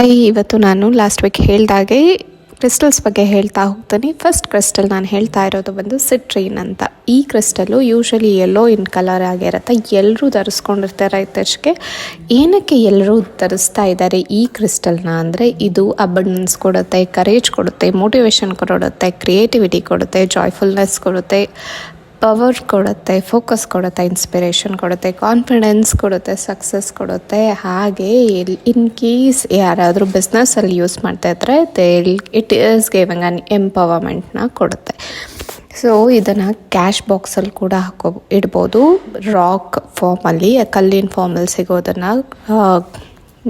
Hi, ಇವತ್ತು ನಾನು last week ಹೇಳ್ದಾಗೆ ಕ್ರಿಸ್ಟಲ್ಸ್ ಬಗ್ಗೆ ಹೇಳ್ತಾ ಹೋಗ್ತೀನಿ. ಫಸ್ಟ್ ಕ್ರಿಸ್ಟಲ್ ನಾನು ಹೇಳ್ತಾ ಇರೋದು ಬಂದು ಸಿಟ್ರೀನ್ ಅಂತ. ಈ crystal usually yellow in colour ಆಗಿರುತ್ತೆ. ಎಲ್ಲರೂ ಧರಿಸ್ಕೊಂಡಿರ್ತಾರೆ ಇತ್ತೀಚೆಗೆ ಏನಕ್ಕೆ ಎಲ್ಲರೂ ಧರಿಸ್ತಾ ಇದ್ದಾರೆ ಈ ಕ್ರಿಸ್ಟಲ್ನ ಅಂದರೆ ಇದು ಅಬಂಡೆನ್ಸ್ ಕೊಡುತ್ತೆ ಕರೇಜ್ ಕೊಡುತ್ತೆ ಮೋಟಿವೇಶನ್ ಕೊಡುತ್ತೆ ಕ್ರಿಯೇಟಿವಿಟಿ ಕೊಡುತ್ತೆ ಜಾಯ್ಫುಲ್ನೆಸ್ ಕೊಡುತ್ತೆ. ಪವರ್ ಕೊಡುತ್ತೆ, ಫೋಕಸ್ ಕೊಡುತ್ತೆ, ಇನ್ಸ್ಪಿರೇಷನ್ ಕೊಡುತ್ತೆ, ಕಾನ್ಫಿಡೆನ್ಸ್ ಕೊಡುತ್ತೆ, ಸಕ್ಸಸ್ ಕೊಡುತ್ತೆ. ಹಾಗೆ ಇನ್ ಕೇಸ್ ಯಾರಾದರೂ ಬಿಸ್ನೆಸ್ಸಲ್ಲಿ ಯೂಸ್ ಮಾಡ್ತಾ ಇದ್ರೆ they it is giving an ಎಂಪವರ್ಮೆಂಟ್ನ ಕೊಡುತ್ತೆ. ಸೊ ಇದನ್ನು ಕ್ಯಾಶ್ ಬಾಕ್ಸಲ್ಲಿ ಕೂಡ ಹಾಕೋ, ಇಡ್ಬೋದು. ರಾಕ್ ಫಾರ್ಮಲ್ಲಿ ಕಲ್ಲಿನ ಫಾರ್ಮಲ್ಲಿ ಸಿಗೋದನ್ನು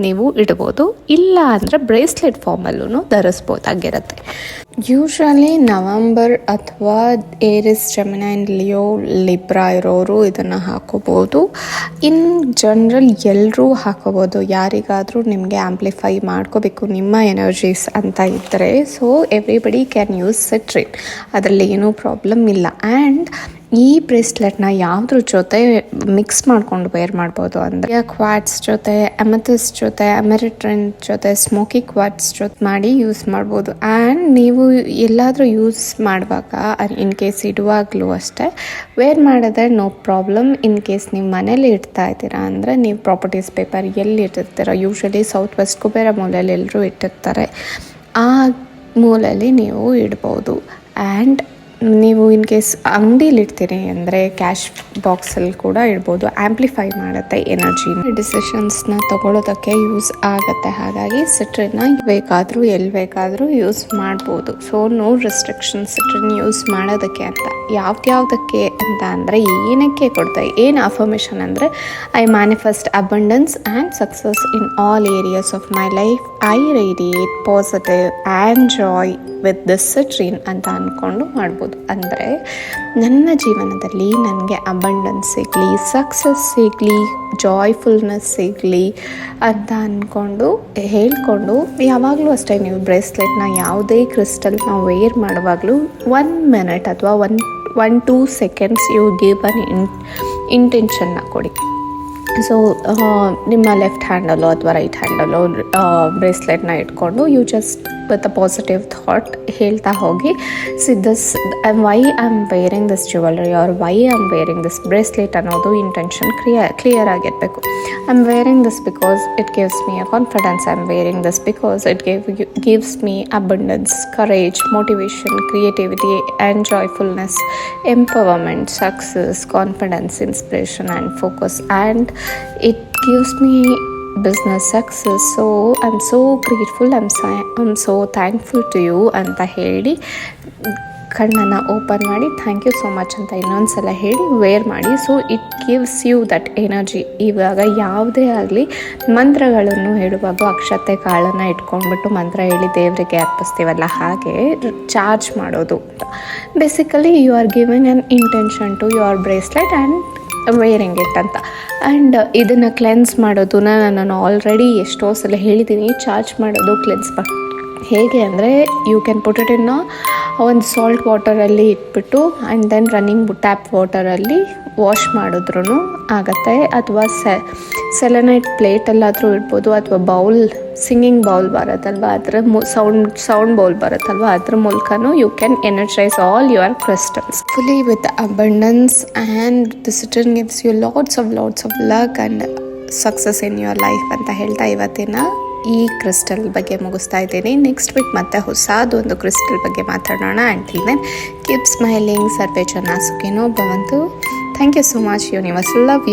ನೀವು ಇಡ್ಬೋದು. ಇಲ್ಲ ಅಂದರೆ ಬ್ರೇಸ್ಲೆಟ್ ಫಾರ್ಮಲ್ಲೂ ಧರಿಸ್ಬೋದಾಗಿರುತ್ತೆ. ಯೂಶ್ವಲಿ ನವಂಬರ್ ಅಥವಾ ಏರಿಸ್ ಜಮಿನೈನ್ ಲಿಯೋ ಲಿಬ್ರಾ ಇರೋರು ಇದನ್ನು ಹಾಕೋಬೋದು. ಇನ್ ಜನ್ರಲ್ ಎಲ್ಲರೂ ಹಾಕೋಬೋದು. ಯಾರಿಗಾದರೂ ನಿಮಗೆ ಆ್ಯಂಪ್ಲಿಫೈ ಮಾಡ್ಕೋಬೇಕು ನಿಮ್ಮ ಎನರ್ಜೀಸ್ ಅಂತ ಇದ್ದರೆ so everybody can use citrine ಅದರಲ್ಲಿ ಏನೂ ಪ್ರಾಬ್ಲಮ್ ಇಲ್ಲ. ಆ್ಯಂಡ್ ಈ ಬ್ರೇಸ್ಲೆಟ್ನ ಯಾವುದ್ರ ಜೊತೆ ಮಿಕ್ಸ್ ಮಾಡ್ಕೊಂಡು ವೇರ್ ಮಾಡ್ಬೋದು ಅಂದರೆ ಕ್ವಾಟ್ಸ್ ಜೊತೆ ಅಮೆಥಸ್ ಜೊತೆ ಅಮೆರಿಟ್ರನ್ ಜೊತೆ ಸ್ಮೋಕಿ ಕ್ವಾಟ್ಸ್ ಜೊತೆ ಮಾಡಿ ಯೂಸ್ ಮಾಡ್ಬೋದು. ಆ್ಯಂಡ್ ನೀವು ಎಲ್ಲಾದರೂ ಯೂಸ್ ಮಾಡುವಾಗ ಇನ್ ಕೇಸ್ ಇಡುವಾಗಲೂ ಅಷ್ಟೇ. ವೇರ್ ಮಾಡಿದ್ರೆ ನೋ ಪ್ರಾಬ್ಲಮ್ ಇನ್ ಕೇಸ್ ನೀವು ಮನೇಲಿ ಇಡ್ತಾ ಇದ್ದೀರಾ ಅಂದರೆ ನೀವು ಪ್ರಾಪರ್ಟೀಸ್ ಪೇಪರ್ ಎಲ್ಲಿ ಇಟ್ಟಿರ್ತೀರ ಯೂಶ್ವಲಿ ಸೌತ್ ವೆಸ್ಟ್ ಕುಬೇರ ಮೂಲೆಯಲ್ಲಿ ಎಲ್ಲರೂ ಇಟ್ಟಿರ್ತಾರೆ. ಆ ಮೂಲಲ್ಲಿ ನೀವು ಇಡ್ಬೋದು. ಆ್ಯಂಡ್ ನೀವು ಇನ್ ಕೇಸ್ ಅಂಗಡೀಲಿ ಇಡ್ತೀರಿ ಅಂದರೆ ಕ್ಯಾಶ್ ಬಾಕ್ಸಲ್ಲಿ ಕೂಡ ಇಡ್ಬೋದು. ಆ್ಯಂಪ್ಲಿಫೈ ಮಾಡುತ್ತೆ ಎನರ್ಜಿ ಡಿಸಿಷನ್ಸ್ನ ತೊಗೊಳೋದಕ್ಕೆ ಯೂಸ್ ಆಗುತ್ತೆ. ಹಾಗಾಗಿ ಸಿಟ್ರಿನ ಬೇಕಾದರೂ, ಎಲ್ಲಿ ಬೇಕಾದರೂ ಯೂಸ್ ಮಾಡ್ಬೋದು. So no restriction citrine use ಮಾಡೋದಕ್ಕೆ ಅಂತ. ಯಾವ್ದ್ಯಾವ್ದಕ್ಕೆ ಅಂತ ಅಂದರೆ ಏನಕ್ಕೆ ಕೊಡ್ತಾ ಏನು ಅಫರ್ಮೇಷನ್ ಅಂದರೆ I manifest abundance and success in all areas of my life I radiate positive and joy with this citrine ಅಂತ ಅಂದ್ಕೊಂಡು ಮಾಡ್ಬೋದು. ಅಂದರೆ ನನ್ನ ಜೀವನದಲ್ಲಿ ನನಗೆ ಅಬಂಡೆನ್ಸ್ ಸಿಗಲಿ ಸಕ್ಸಸ್ ಸಿಗಲಿ ಜಾಯ್ಫುಲ್ನೆಸ್ ಸಿಗಲಿ ಅಂತ ಅಂದ್ಕೊಂಡು ಹೇಳ್ಕೊಂಡು ಯಾವಾಗಲೂ ಅಷ್ಟೇ ನೀವು ಬ್ರೇಸ್ಲೆಟ್ನ ಯಾವುದೇ ಕ್ರಿಸ್ಟಲ್ನ ವೇರ್ ಮಾಡುವಾಗಲೂ ಒನ್ ಮಿನಿಟ್ ಅಥವಾ one one two seconds you give an in ಇಂಟೆನ್ಷನ್ನ ಕೊಡಿ. ಸೊ ನಿಮ್ಮ ಲೆಫ್ಟ್ ಹ್ಯಾಂಡಲ್ಲೋ ಅಥವಾ ರೈಟ್ ಹ್ಯಾಂಡಲ್ಲೋ ಬ್ರೇಸ್ಲೆಟ್ನ ಇಟ್ಕೊಂಡು you just with a positive thought ಹೇಳ್ತಾ ಹೋಗಿ see this why I am wearing this jewellery or why I am wearing this bracelet ಅನ್ನೋದು intention clear clear ಆಗಿರಬೇಕು I am wearing this because it gives me a confidence I am wearing this because it give gives me abundance courage motivation creativity and joyfulness empowerment success confidence inspiration and focus and it gives me business success so i'm so grateful. I'm I'm so so thankful thankful to you ಅಂತ ಹೇಳಿ ಕಣ್ಣನ್ನು open ಮಾಡಿ thank you so much ಅಂತ ಇನ್ನೊಂದು ಸಲ ಹೇಳಿ wear ಮಾಡಿ. So it gives you that energy ಇವಾಗ ಯಾವುದೇ ಆಗಲಿ ಮಂತ್ರಗಳನ್ನು ಹೇಳುವಾಗ ಅಕ್ಷತೆ ಕಾಳನ್ನು ಇಟ್ಕೊಂಡ್ಬಿಟ್ಟು ಮಂತ್ರ ಹೇಳಿ ದೇವರಿಗೆ ಅರ್ಪಿಸ್ತೀವಲ್ಲ ಹಾಗೆ ಚಾರ್ಜ್ ಮಾಡೋದು basically you are giving an intention to your bracelet and wearing ಅಂತ. ಆ್ಯಂಡ್ ಇದನ್ನು ಕ್ಲೆನ್ಸ್ ಮಾಡೋದನ್ನ ನಾನು ಆಲ್ರೆಡಿ ಎಷ್ಟೋ ಸಲ ಹೇಳಿದ್ದೀನಿ ಚಾರ್ಜ್ ಮಾಡೋದು ಕ್ಲೆನ್ಸ್ ಮಾಡಿ ಹೇಗೆ ಅಂದರೆ you can put it in ಒಂದು ಸಾಲ್ಟ್ ವಾಟರಲ್ಲಿ ಇಟ್ಬಿಟ್ಟು ಆ್ಯಂಡ್ ದೆನ್ ರನ್ನಿಂಗ್ ಟ್ಯಾಪ್ ವಾಟರಲ್ಲಿ ವಾಶ್ ಮಾಡಿದ್ರೂ ಆಗುತ್ತೆ. ಅಥವಾ ಸೆ ಸೆಲೆನೈಟ್ ಪ್ಲೇಟಲ್ಲಾದರೂ ಇಡ್ಬೋದು, ಅಥವಾ ಬೌಲ್ ಸಿಂಗಿಂಗ್ ಬೌಲ್ ಬರುತ್ತಲ್ವ? ಅದರ ಸೌಂಡ್ ಸೌಂಡ್ ಬೌಲ್ ಬರುತ್ತಲ್ವ? ಅದ್ರ ಮೂಲಕನೂ you can energise all your crystals fully with abundance and this it gives you lots of lots of luck and success in your life ಅಂತ ಹೇಳ್ತಾ ಇವತ್ತಿನ ಈ ಕ್ರಿಸ್ಟಲ್ ಬಗ್ಗೆ ಮುಗಿಸ್ತಾ ಇದ್ದೀನಿ. ನೆಕ್ಸ್ಟ್ ವೀಕ್ ಮತ್ತೆ ಹೊಸದೊಂದು ಕ್ರಿಸ್ಟಲ್ ಬಗ್ಗೆ ಮಾತಾಡೋಣ. ಆ್ಯಂಡ್ ದೆನ್ ಕೀಪ್ ಸ್ಮೈಲಿಂಗ್ ಚೆನ್ನಾಗಿ ಸುಖಿನೋ ಬಂತು thank you so much universe love you